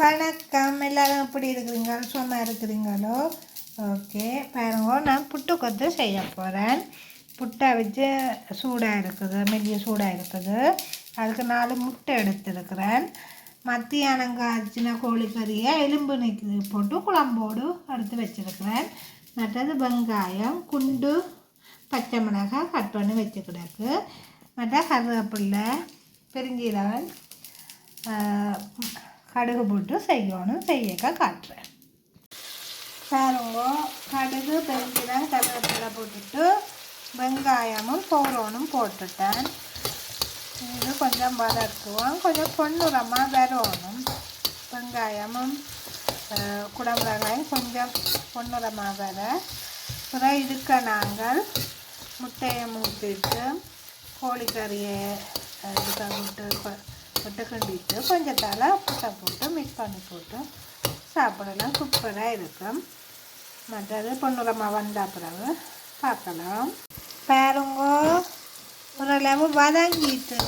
வணக்கம். எல்லாரும் எப்படி இருக்கிறீங்க? சும்மா இருக்கிறீங்களோ? ஓகே. பாருங்க நான் புட்டு கொத்து செய்ய போகிறேன் புட்டை வச்சு சூடாக இருக்குது மெல்லிய சூடாக இருக்குது. அதுக்கு நாலு முட்டை எடுத்துருக்கிறேன். மத்தியானம் காய்ச்சின கோழிக்கறியை எலும்பு நிற்கி போட்டு குழம்போடு எடுத்து வச்சுருக்கிறேன். மற்றது வெங்காயம் குண்டு பச்சை மிளகாய் கட் பண்ணி வச்சு கிடக்கு மற்ற கருவேப்பில்லை பெருஞ்சீரகம் கடுகு போட்டு செய்யணும் செய்யக்க காட்டுறேன். பாருங்க கடுகு பெருஞ்சீரகம் கருவேப்பிலை போட்டுட்டு வெங்காயமும் பௌரோனும் போட்டுட்டேன். இது கொஞ்சம் வதக்குவோம். கொஞ்சம் பொண்ணுரமாக வரணும் வெங்காயமும் ஆஹ், குடமிளகாயும் கொஞ்சம் பொண்ணுரமாக வர அப்புறம் இதுக்க நாங்கள் முட்டையை மூட்டிட்டு கோழிக்கறியை அஹ், இதுக்க விட்டு கொ- விட்டு கிண்டிட்டு கொஞ்சத்தால் உப்புட்டை போட்டு மிக்ஸ் பண்ணி போட்டு சாப்பிடலாம். சூப்பராக இருக்கும். மற்றது பொன்னுரமாக வந்த பிறகு பார்க்கலாம். பாருங்க ஓரளவு வதங்கிட்டு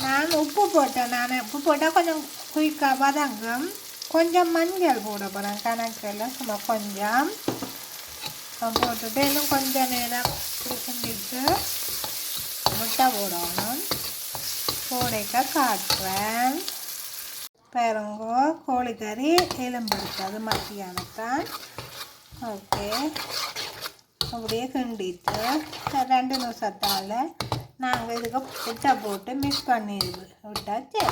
நான் உப்பு போட்டேன் நான். உப்பு போட்டால் கொஞ்சம் குயிக்காக வதங்கும். கொஞ்சம் மஞ்சள் போட போகிறேன் கணக்கில். சும்மா கொஞ்சம். போட்டுட்டு இன்னும் கொஞ்சம் நேரம் கிண்டிட்டு முட்டை போடணும். கோடைக்க காட்டுறேன். பாருங்கோ கோழிக்கறி எலும்பு இருக்காது மத்தியானத்தான். ஓகே. அப்படியே கிண்டிட்டு ரெண்டு நிமிஷத்தால் நாங்கள் இதுக்கு புட்டை போட்டு மிக்ஸ் பண்ணிடுது. விட்டாச்சு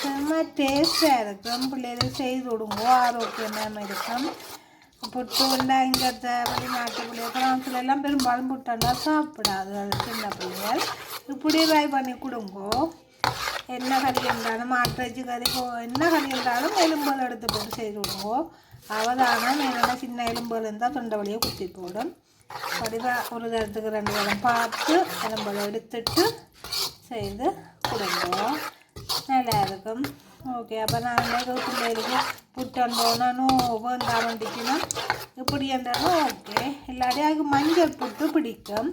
செம்ம டேஸ்டாக இருக்கும் பிள்ளைகள் செய்து விடுங்கோ ஆரோக்கியமாக இருக்கும். புட்டு இல்லை இங்கே வெளிநாட்டு பிள்ளைகள் பிரான்ஸ்ல எல்லாம் பெரும்பாலும் புட்டண்டா சாப்பிடாது. அது சின்ன பிள்ளைகள். இப்படி ட்ரை பண்ணி கொடுங்கோ. என்ன கறி இருந்தாலும் மாட்டிறைச்சி கறி போ என்ன கறி இருந்தாலும் எலும்புகள் எடுத்து போட்டு செய்து விடுங்கோ அவதானம் என்னென்ன சின்ன எலும்புகள் இருந்தால் தொண்டை வழியை குத்தி போடும். வடிவாக ஒரு தரத்துக்கு ரெண்டு தரம் பார்த்து எலும்புகளை எடுத்துட்டு செய்து கொடுங்கோ. நல்லா இருக்கும் ஓகே அப்போ நான் பிள்ளைகளுக்கு புட்டண்டோனும் வேண்டாம் வேண்டிக்கணும் இப்படி இருந்தாலும் ஓகே இல்லாட்டி அதுக்கு மஞ்சள் புட்டு பிடிக்கும்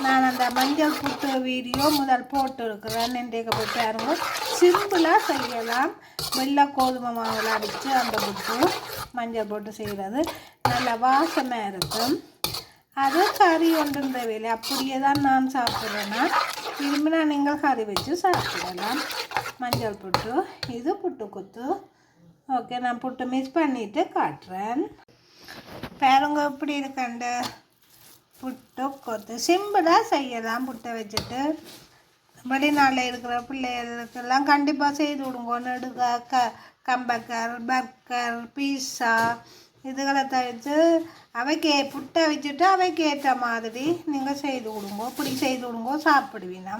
நான் அந்த மஞ்சள் புட்டு வீடியோ முதல் போட்டு இருக்கிறேன் இன்றைக்கு போய் பாருங்க சிம்பிளாக செய்யலாம் வெள்ளை கோதுமை மாவில் அடித்து அந்த புட்டு மஞ்சள் போட்டு செய்கிறது நல்ல வாசமாக இருக்கும் அது கறி ஒன்றும் தேவையில்லை அப்படியே தான் நான் சாப்பிட்றேன்னா திரும்பி நான் நீங்கள் கறி வச்சு சாப்பிடலாம் மஞ்சள் புட்டு இது புட்டு குத்து ஓகே நான் புட்டு மிக்ஸ் பண்ணிவிட்டு காட்டுறேன் பேருங்க எப்படி இருக்காண்டு புட்டு கொத்து சிம்பிளாக செய்யலாம் புட்டை வச்சுட்டு வெளிநாட்டில் இருக்கிற பிள்ளைகளுக்கெல்லாம் கண்டிப்பாக செய்து விடுங்க நெடுக க கம்பக்கர் பர்கர் பீஸா இதுகளை தவிர்த்து அவைக்கே புட்டை வச்சுட்டு அவைக்கு ஏற்ற மாதிரி நீங்கள் செய்து விடுங்க இப்படி செய்து கொடுங்கோ சாப்பிடுவீங்க.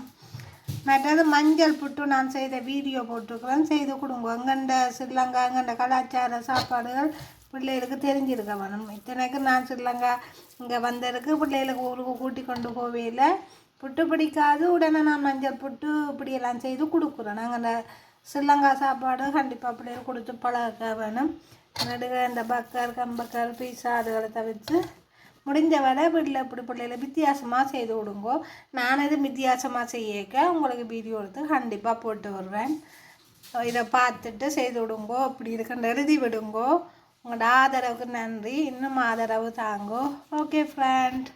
மற்றது மஞ்சள் புட்டு நான் செய்த வீடியோ போட்டுக்கிறேன் செய்து கொடுங்க. அங்கண்ட ஸ்ரீலங்கா அங்கண்ட கலாச்சார சாப்பாடுகள் பிள்ளைகளுக்கு தெரிஞ்சிருக்க வேணும். இத்தனைக்கு நான் ஸ்ரீலங்கா இங்கே வந்திருக்கு பிள்ளைகளுக்கு ஊருக்கு கூட்டி கொண்டு போவேல புட்டு பிடிக்காது உடனே நான் மஞ்சள் புட்டு இப்படியெல்லாம் செய்து கொடுக்குறேன். நாங்கள் அந்த ஸ்ரீலங்கா சாப்பாடு கண்டிப்பாக பிள்ளைகளுக்கு கொடுத்து பழக வேணும். நடுக இந்த பக்கர் கம்பக்கர் பீஸா அதுகளை தவிர்த்து முடிஞ்ச வரை வீட்டில் இப்படி பிள்ளைகளை வித்தியாசமாக செய்து விடுங்கோ நான் இது வித்தியாசமாக செய்யக்க உங்களுக்கு வீடியோ எடுத்து கண்டிப்பாக போட்டு வருவேன் இதை பார்த்துட்டு செய்து விடுங்கோ. அப்படி இருக்க எழுதி விடுங்கோ. உங்களோட ஆதரவுக்கு நன்றி. இன்னும் ஆதரவு தாங்கோ. Okay friend